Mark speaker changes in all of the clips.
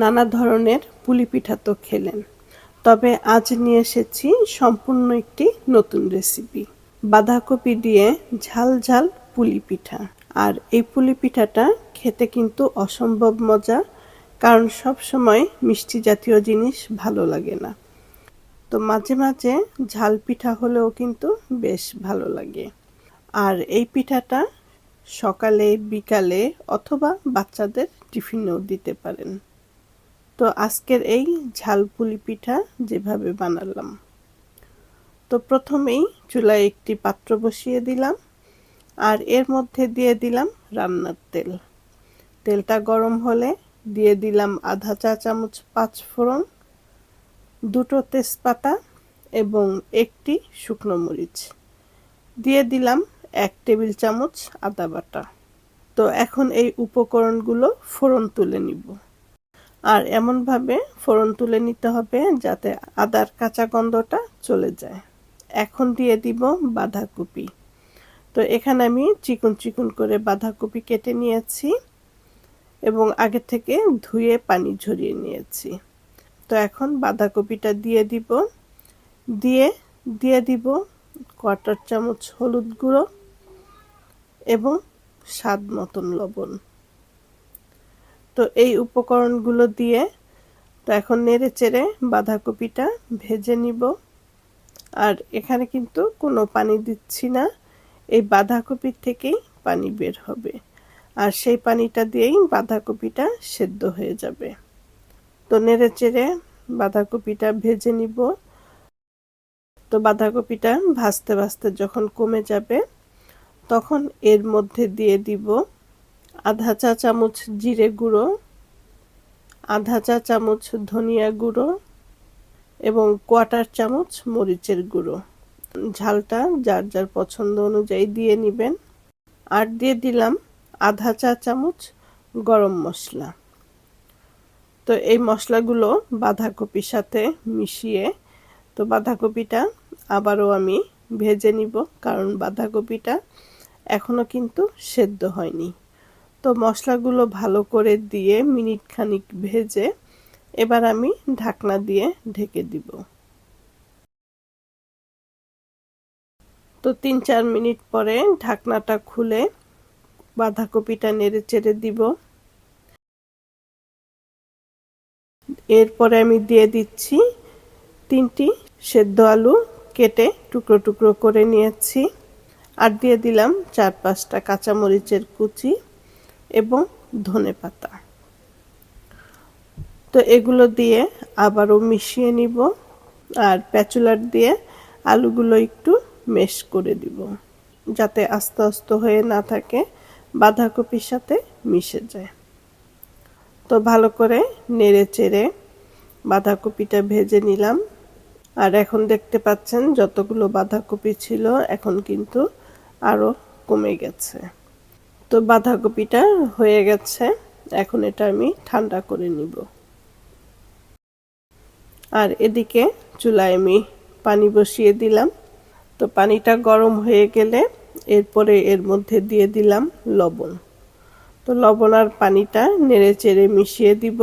Speaker 1: নানা ধরনের পুলি পিঠা তো খেলেন। তবে আজ নিয়ে এসেছি সম্পূর্ণ একটি নতুন রেসিপি বাঁধাকপি দিয়ে ঝাল ঝাল পুলি পিঠা। আর এই পুলি পিঠাটা খেতে কিন্তু অসম্ভব মজা, কারণ সব সময় মিষ্টি জাতীয় জিনিস ভালো লাগে না। তো মাঝে মাঝে ঝাল পিঠা হলেও কিন্তু বেশ ভালো লাগে। আর এই পিঠাটা সকালে, বিকালে অথবা বাচ্চাদের টিফিনেও দিতে পারেন। তো আজকের এই ঝালপুলি পিঠা যেভাবে বানালাম। তো প্রথমেই চুলায় একটি পাত্র বসিয়ে দিলাম আর এর মধ্যে দিয়ে দিলাম রান্নার তেল। তেলটা গরম হলে দিয়ে দিলাম আধা চা চামচ পাঁচ ফোড়ন দুটো তেজপাতা এবং একটি শুকনো মরিচ। দিয়ে দিলাম এক টেবিল চামচ আদা বাটা। তো এখন এই উপকরণগুলো ফোড়ন তুলে নিব। আর এমনভাবে ফোড়ন তুলে নিতে হবে যাতে আদার কাঁচা গন্ধটা চলে যায়। এখন দিয়ে দিব বাঁধাকপি। তো এখানে আমি চিকন চিকন করে বাঁধাকপি কেটে নিয়েছি এবং আগে থেকে ধুয়ে পানি ঝরিয়ে নিয়েছি। তো এখন বাঁধাকপিটা দিয়ে দিব। দিয়ে দিয়ে দিব কোয়ার্টার চামচ হলুদ গুঁড়ো এবং স্বাদ মতন লবণ। তো এই উপকরণগুলো দিয়ে তো এখন নেড়ে চেড়ে বাঁধাকপিটা ভেজে নিব। আর এখানে কিন্তু কোনো পানি দিচ্ছি না। এই বাঁধাকপির থেকেই পানি বের হবে। আর সেই পানিটা দিয়েই বাঁধাকপিটা সেদ্ধ হয়ে যাবে। তো নেড়ে চেড়ে বাঁধাকপিটা ভেজে নিব। তো বাঁধাকপিটা ভাজতে ভাজতে যখন কমে যাবে, তখন এর মধ্যে দিয়ে দিব আধা চা চামচ জিরে গুঁড়ো, আধা চা চামচ ধনিয়া গুঁড়ো এবং কোয়াটার চামচ মরিচের গুঁড়ো। ঝালটা যার যার পছন্দ অনুযায়ী দিয়ে নেবেন। আর দিয়ে দিলাম আধা চা চামচ গরম মশলা। তো এই মশলাগুলো বাঁধাকপির সাথে মিশিয়ে, তো বাঁধাকপিটা আবারও আমি ভেজে নিব কারণ বাঁধাকপিটা এখনও কিন্তু সেদ্ধ হয়নি। তো মশলাগুলো ভালো করে দিয়ে মিনিট খানিক ভেজে এবার আমি ঢাকনা দিয়ে ঢেকে দিব। তো তিন চার মিনিট পরে ঢাকনাটা খুলে বাঁধাকপিটা নেড়ে চেড়ে দিব। এরপরে আমি দিয়ে দিচ্ছি তিনটি সেদ্ধ আলু কেটে টুকরো টুকরো করে নিয়েছি। আর দিয়ে দিলাম চার পাঁচটা কাঁচামরিচের কুচি। এবং ধনে পাতা। তো এগুলো দিয়ে আবারও মিশিয়ে নিব আর প্যাচুলার দিয়ে আলুগুলো একটু মেশ করে দিব, যাতে আস্তে আস্তে হয়ে না থাকে, বাঁধাকপির সাথে মিশে যায়। তো ভালো করে নেড়ে চেড়ে বাঁধাকপিটা ভেজে নিলাম। আর এখন দেখতে পাচ্ছেন যতগুলো বাঁধাকপি ছিল, এখন কিন্তু আরও কমে গেছে। তো বাঁধাকপিটা হয়ে গেছে। এখন এটা আমি ঠান্ডা করে নিব। আর এদিকে চুলায় আমি পানি বসিয়ে দিলাম। তো পানিটা গরম হয়ে গেলে এরপরে এর মধ্যে দিয়ে দিলাম লবণ। তো লবণ আর পানিটা নেড়ে চেড়ে মিশিয়ে দিব।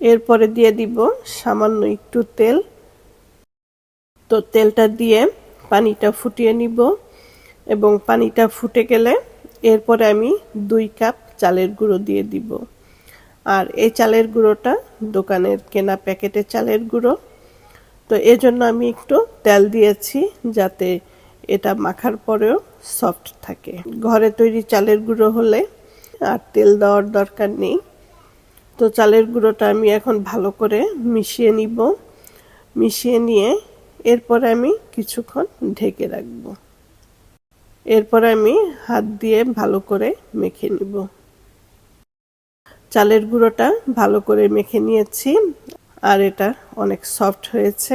Speaker 1: এরপরে দিয়ে দিব সামান্য একটু তেল। তো তেলটা দিয়ে পানিটা ফুটিয়ে নিব। এবং পানিটা ফুটে গেলে এরপরে আমি দুই কাপ চালের গুঁড়ো দিয়ে দিব। আর এই চালের গুঁড়োটা দোকানের কেনা প্যাকেটে চালের গুঁড়ো। তো এজন্য আমি একটু তেল দিয়েছি যাতে এটা মাখার পরেও সফট থাকে। ঘরে তৈরি চালের গুঁড়ো হলে আর তেল দেওয়ার দরকার নেই। তো চালের গুঁড়োটা আমি এখন ভালো করে মিশিয়ে নিব। মিশিয়ে নিয়ে এরপরে আমি কিছুক্ষণ ঢেকে রাখব। এরপর আমি হাত দিয়ে ভালো করে মেখে নিব। চালের গুঁড়োটা ভালো করে মেখে নিয়েছি, আর এটা অনেক সফট হয়েছে।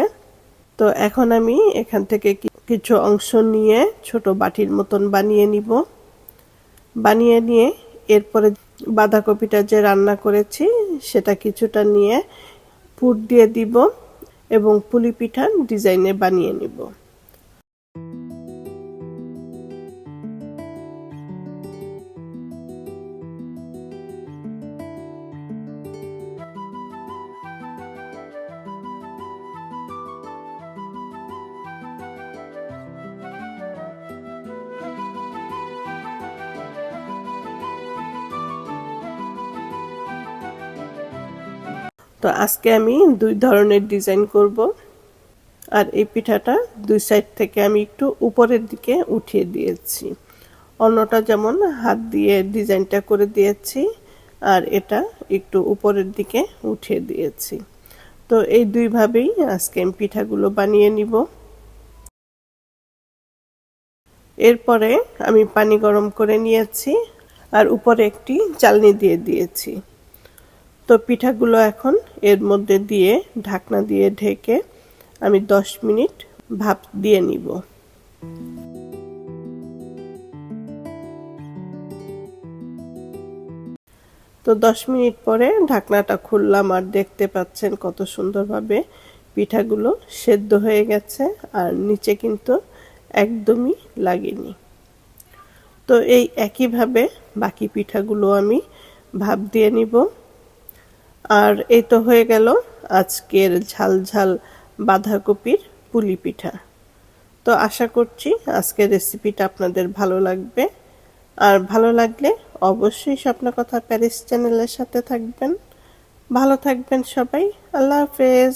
Speaker 1: তো এখন আমি এখান থেকে কিছু অংশ নিয়ে ছোট বাটির মতন বানিয়ে নিব। বানিয়ে নিয়ে এরপরে বাঁধাকপিটা যে রান্না করেছি, সেটা কিছুটা নিয়ে পুর দিয়ে দিব এবং পুলি পিঠার ডিজাইনে বানিয়ে নিব। তো আজকে আমি দুই ধরনের ডিজাইন করব। আর এই পিঠাটা দুই সাইড থেকে আমি একটু উপরের দিকে উঠিয়ে দিয়েছি। অন্যটা যেমন হাত দিয়ে ডিজাইনটা করে দিয়েছি, আর এটা একটু উপরের দিকে উঠিয়ে দিয়েছি। তো এই দুইভাবেই আজকে আমি পিঠাগুলো বানিয়ে নিব। এরপরে আমি পানি গরম করে নিয়েছি, আর উপরে একটি চালনি দিয়ে দিয়েছি। তো পিঠাগুলো এখন এর মধ্যে দিয়ে ঢাকনা দিয়ে ঢেকে আমি দশ মিনিট ভাপ দিয়ে নিব। তো দশ মিনিট পরে ঢাকনাটা খুললাম আর দেখতে পাচ্ছেন কত সুন্দরভাবে পিঠাগুলো সেদ্ধ হয়ে গেছে আর নিচে কিন্তু একদমই লাগেনি। তো এই একইভাবে বাকি পিঠাগুলো আমি ভাপ দিয়ে নিব। আর এই তো হয়ে গেল আজকের ঝাল ঝাল বাঁধাকপির পুলি পিঠা। তো আশা করছি আজকের রেসিপিটা আপনাদের ভালো লাগবে। আর ভালো লাগলে অবশ্যই স্বপ্ন কথা প্যারিস চ্যানেলের সাথে থাকবেন। ভালো থাকবেন সবাই। আল্লাহ হাফেজ।